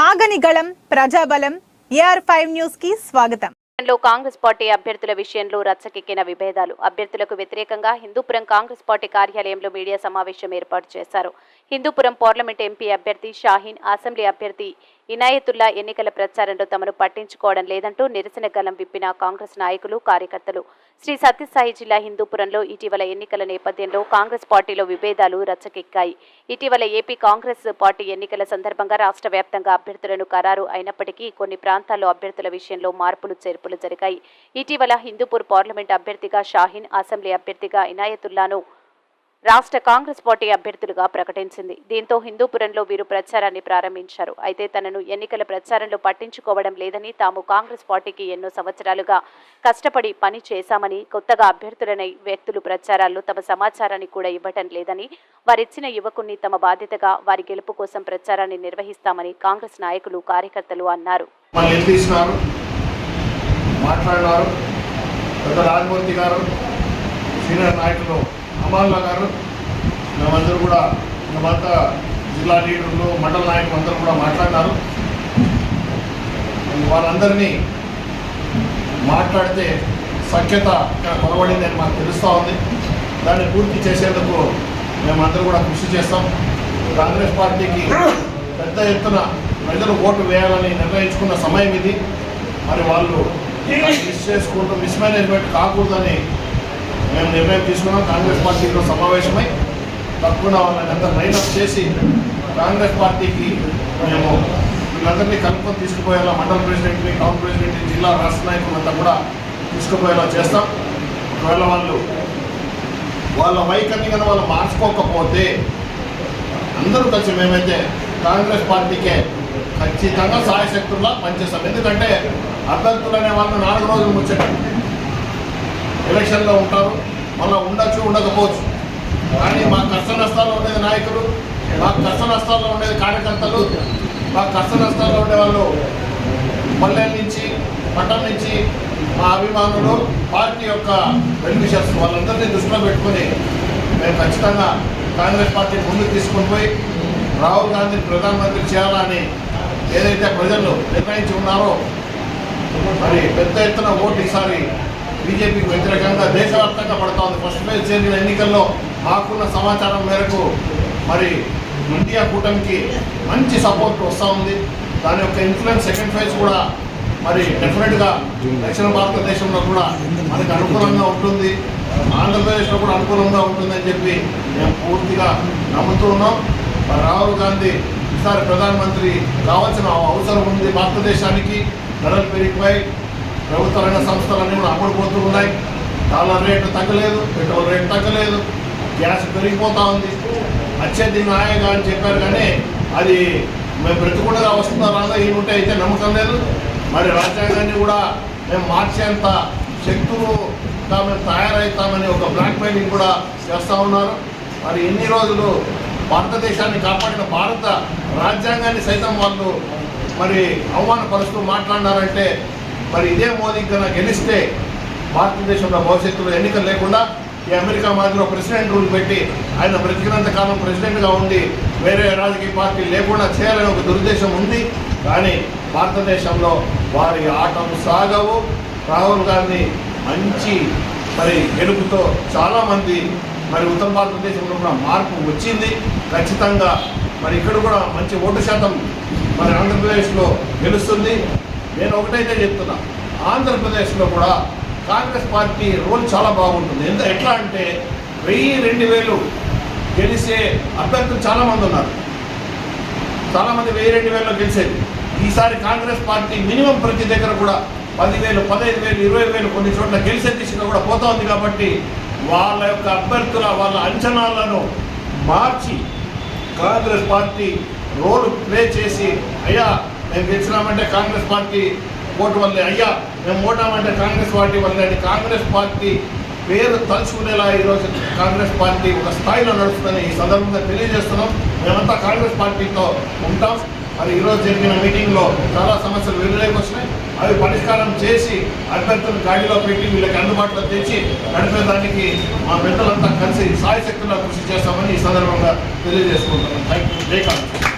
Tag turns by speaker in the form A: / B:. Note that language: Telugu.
A: ఆగని గళం ప్రజాబలం ఏఆర్ ఫైవ్ న్యూస్కి స్వాగతం.
B: లో కాంగ్రెస్ పార్టీ అభ్యర్థుల విషయంలో రచ్చకెక్కిన విభేదాలు. అభ్యర్థులకు వ్యతిరేకంగా హిందూపురం కాంగ్రెస్ పార్టీ కార్యాలయంలో మీడియా సమావేశం ఏర్పాటు చేశారు. హిందూపురం పార్లమెంట్ ఎంపీ అభ్యర్థి షాహీన్ అసెంబ్లీ అభ్యర్థి ఇనాయతుల్లా ఎన్నికల ప్రచారంలో తమను పట్టించుకోవడం లేదంటూ నిరసన గలం విప్పిన కాంగ్రెస్ నాయకులు కార్యకర్తలు. శ్రీ సత్యసాయి జిల్లా హిందూపురంలో ఇటీవల ఎన్నికల నేపథ్యంలో కాంగ్రెస్ పార్టీలో విభేదాలు రచ్చకెక్కాయి. ఇటీవల ఏపీ కాంగ్రెస్ పార్టీ ఎన్నికల సందర్భంగా రాష్ట్ర వ్యాప్తంగా అభ్యర్థులను ఖరారు అయినప్పటికీ కొన్ని ప్రాంతాల్లో అభ్యర్థుల విషయంలో మార్పులు చేర్పులు జరిగాయి. ఇటీవల హిందూపూర్ పార్లమెంట్ అభ్యర్థిగా షాహీన్ అసెంబ్లీ అభ్యర్థిగా ఇనాయతుల్లాను రాష్ట్ర కాంగ్రెస్ పార్టీ అభ్యర్థులుగా ప్రకటించింది. దీంతో హిందూపురంలో వీరు ప్రచారాన్ని ప్రారంభించారు. అయితే తనను ఎన్నికల ప్రచారంలో పట్టించుకోవడం లేదని తాము కాంగ్రెస్ పార్టీకి ఎన్నో సంవత్సరాలుగా కష్టపడి పని చేశామని కొత్తగా అభ్యర్థులైన వ్యక్తులు ప్రచారాల్లో తమ సమాచారాన్ని కూడా ఇవ్వటం లేదని వారిచ్చిన యువకుణ్ణి తమ బాధ్యతగా వారి గెలుపు కోసం ప్రచారాన్ని నిర్వహిస్తామని కాంగ్రెస్ నాయకులు కార్యకర్తలు అన్నారు.
C: మాట్లాడినారు. పెద్ద రాజమూర్తి గారు సీనియర్ నాయకులు అమాల్లా గారు మేమందరూ కూడా మేమంతా జిల్లా లీడర్లు మండల నాయకులు అందరూ కూడా మాట్లాడినారు. వారందరినీ మాట్లాడితే సఖ్యత ఇక్కడ కొనబడిందని మాకు తెలుస్తూ ఉంది. దాన్ని పూర్తి చేసేందుకు మేమందరూ కూడా కృషి చేస్తాం. కాంగ్రెస్ పార్టీకి పెద్ద ఎత్తున ప్రజలు ఓటు వేయాలని నిర్ణయించుకున్న సమయం ఇది. మరి వాళ్ళు మిస్ చేసుకుంటూ మిస్మేనేజ్మెంట్ కాకూడదని మేము నిర్ణయం తీసుకున్నాం. కాంగ్రెస్ పార్టీలో సమావేశమై తప్పకుండా వాళ్ళని అందరూ లైనప్ చేసి కాంగ్రెస్ పార్టీకి మేము వీళ్ళందరినీ కలుపుకొని తీసుకుపోయేలా మండల ప్రెసిడెంట్ని టౌన్ ప్రెసిడెంట్ని జిల్లా రాష్ట్ర నాయకులంతా కూడా తీసుకుపోయేలా చేస్తాం. ఒకవేళ వాళ్ళు వాళ్ళ వైఖరిని కనుక వాళ్ళు మార్చుకోకపోతే అందరూ కలిసి మేమైతే కాంగ్రెస్ పార్టీకే ఖచ్చితంగా సాయశక్తుల్లా పనిచేస్తాం. ఎందుకంటే అభ్యర్థులు అనే వాళ్ళు నాలుగు రోజులు ముచ్చట. ఎలక్షన్లో ఉంటారు. మళ్ళీ ఉండొచ్చు ఉండకపోవచ్చు. కానీ మా కష్ట నష్టాల్లో ఉండేది నాయకులు మా కష్ట నష్టాల్లో ఉండేది కార్యకర్తలు మా కష్ట నష్టాల్లో ఉండేవాళ్ళు పల్లెల నుంచి పట్టణం నుంచి మా అభిమానులు పార్టీ యొక్క వెల్విషర్స్ వాళ్ళందరినీ దృష్టిలో పెట్టుకొని మేము ఖచ్చితంగా కాంగ్రెస్ పార్టీ ముందుకు తీసుకొని పోయి రాహుల్ గాంధీని ప్రధానమంత్రి చేయాలని ఏదైతే ప్రజలు నిర్ణయించి ఉన్నారో మరి పెద్ద ఎత్తున ఓటు ఈసారి బీజేపీకి వ్యతిరేకంగా దేశవ్యాప్తంగా పడుతూ ఉంది ఫస్ట్ ఫేజ్ జరిగిన ఎన్నికల్లో మాకున్న సమాచారం మేరకు మరి ఇండియా కూటమికి మంచి సపోర్ట్ వస్తూ ఉంది. దాని యొక్క ఇన్ఫ్లుయెన్స్ సెకండ్ ఫేజ్ కూడా మరి డెఫినెట్గా దక్షిణ భారతదేశంలో కూడా మనకు అనుకూలంగా ఉంటుంది. ఆంధ్రప్రదేశ్లో కూడా అనుకూలంగా ఉంటుందని చెప్పి మేము పూర్తిగా నమ్ముతూ ఉన్నాం. మరి రాహుల్ గాంధీ ఈసారి ప్రధానమంత్రి కావాల్సిన అవసరం ఉంది భారతదేశానికి. ధరలు పెరిగిపోయి ప్రభుత్వ రంగ సంస్థలన్నీ కూడా అమ్ముడుపోతూ ఉన్నాయి. డాలర్ రేటు తగ్గలేదు పెట్రోల్ రేటు తగ్గలేదు గ్యాస్ పెరిగిపోతూ ఉంది. అత్యధి న్యాయంగా అని చెప్పారు కానీ అది మేము బ్రతికుండా వస్తుందా రాదా ఈ ఉంటే అయితే నమ్మకం లేదు. మరి రాజ్యాంగాన్ని కూడా మేము మార్చేంత శక్తులుగా మేము తయారవుతామని ఒక బ్లాక్ మెయిలింగ్ కూడా చేస్తూ ఉన్నారు. మరి ఎన్ని రోజులు భారతదేశాన్ని కాపాడిన భారత రాజ్యాంగాన్ని సైతం వాళ్ళు మరి అవమానపరుస్తూ మాట్లాడినారంటే మరి ఇదే మోదీ కన్నా గెలిస్తే భారతదేశంలో భవిష్యత్తులో ఎన్నికలు లేకుండా ఈ అమెరికా మాదిరిలో ప్రెసిడెంట్ రూల్ పెట్టి ఆయన బ్రతికినంత కాలం ప్రెసిడెంట్గా ఉండి వేరే రాజకీయ పార్టీ లేకుండా చేయాలని ఒక దురుద్దేశం ఉంది. కానీ భారతదేశంలో వారి ఆటలు సాగవు. రాహుల్ గాంధీ మంచి మరి గెలుపుతో చాలామంది మరి ఉత్తర భారతదేశంలో కూడా మార్పు వచ్చింది. ఖచ్చితంగా మరి ఇక్కడ కూడా మంచి ఓటు శాతం మరి ఆంధ్రప్రదేశ్లో గెలుస్తుంది. నేను ఒకటైతే చెప్తున్నా. ఆంధ్రప్రదేశ్లో కూడా కాంగ్రెస్ పార్టీ రోల్ చాలా బాగుంటుంది. ఎంత ఎట్లా అంటే వెయ్యి రెండు వేలు గెలిచే అభ్యర్థులు చాలామంది ఉన్నారు. చాలామంది వెయ్యి రెండు వేలలో గెలిచేది. ఈసారి కాంగ్రెస్ పార్టీ మినిమం ప్రతి దగ్గర కూడా పదివేలు పదహైదు వేలు ఇరవై వేలు కొన్ని చోట్ల గెలిచే దిశగా కూడా పోతా ఉంది కాబట్టి వాళ్ళ యొక్క అభ్యర్థుల వాళ్ళ అంచనాలను మార్చి కాంగ్రెస్ పార్టీ రోల్ ప్లే చేసి అయ్యా మేము గెలిచినామంటే కాంగ్రెస్ పార్టీ ఓటు వల్లే. అయ్యా మేము ఓటామంటే కాంగ్రెస్ పార్టీ వల్లే అని కాంగ్రెస్ పార్టీ పేరు తలుచుకునేలా ఈరోజు కాంగ్రెస్ పార్టీ ఒక స్థాయిలో నడుస్తుందని ఈ సందర్భంగా తెలియజేస్తున్నాం. మేమంతా కాంగ్రెస్ పార్టీతో ఉంటాం. మరి ఈరోజు జరిగిన మీటింగ్లో చాలా సమస్యలు వెలుగులోకి వచ్చినాయి. అవి పరిష్కారం చేసి అభ్యర్థులను గాడిలో పెట్టి వీళ్ళకి అందుబాటులో తెచ్చి నడిపేదానికి మా పెద్దలంతా కలిసి సాయశక్తుల కృషి చేస్తామని ఈ సందర్భంగా తెలియజేసుకుంటున్నాం. థ్యాంక్ యూ జై కాంగ్రెస్.